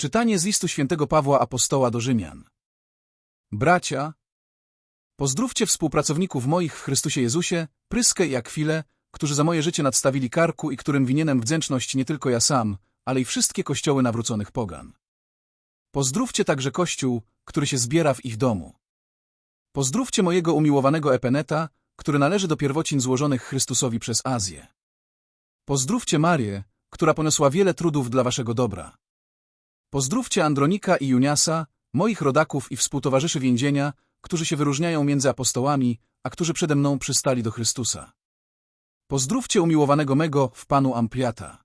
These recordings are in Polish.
Czytanie z listu świętego Pawła Apostoła do Rzymian. Bracia, pozdrówcie współpracowników moich w Chrystusie Jezusie, Pryskę i Akwilę, którzy za moje życie nadstawili karku i którym winienem wdzięczność nie tylko ja sam, ale i wszystkie kościoły nawróconych pogan. Pozdrówcie także Kościół, który się zbiera w ich domu. Pozdrówcie mojego umiłowanego Epeneta, który należy do pierwocin złożonych Chrystusowi przez Azję. Pozdrówcie Marię, która poniosła wiele trudów dla waszego dobra. Pozdrówcie Andronika i Juniasa, moich rodaków i współtowarzyszy więzienia, którzy się wyróżniają między apostołami, a którzy przede mną przystali do Chrystusa. Pozdrówcie umiłowanego mego w Panu Ampliata.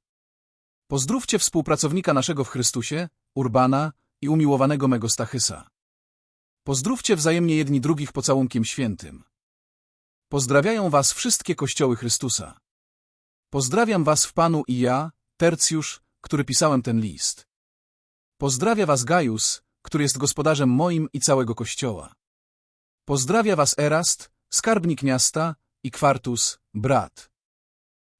Pozdrówcie współpracownika naszego w Chrystusie, Urbana i umiłowanego mego Stachysa. Pozdrówcie wzajemnie jedni drugich pocałunkiem świętym. Pozdrawiają was wszystkie kościoły Chrystusa. Pozdrawiam was w Panu i ja, Tercjusz, który pisałem ten list. Pozdrawia was Gajus, który jest gospodarzem moim i całego kościoła. Pozdrawia was Erast, skarbnik miasta, i Kwartus, brat.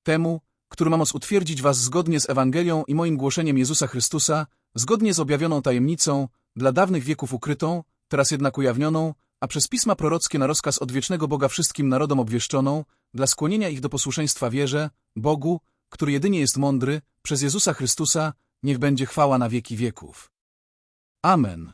Temu, który ma moc utwierdzić was zgodnie z Ewangelią i moim głoszeniem Jezusa Chrystusa, zgodnie z objawioną tajemnicą, dla dawnych wieków ukrytą, teraz jednak ujawnioną, a przez pisma prorockie na rozkaz odwiecznego Boga wszystkim narodom obwieszczoną, dla skłonienia ich do posłuszeństwa wierze, Bogu, który jedynie jest mądry, przez Jezusa Chrystusa, niech będzie chwała na wieki wieków. Amen.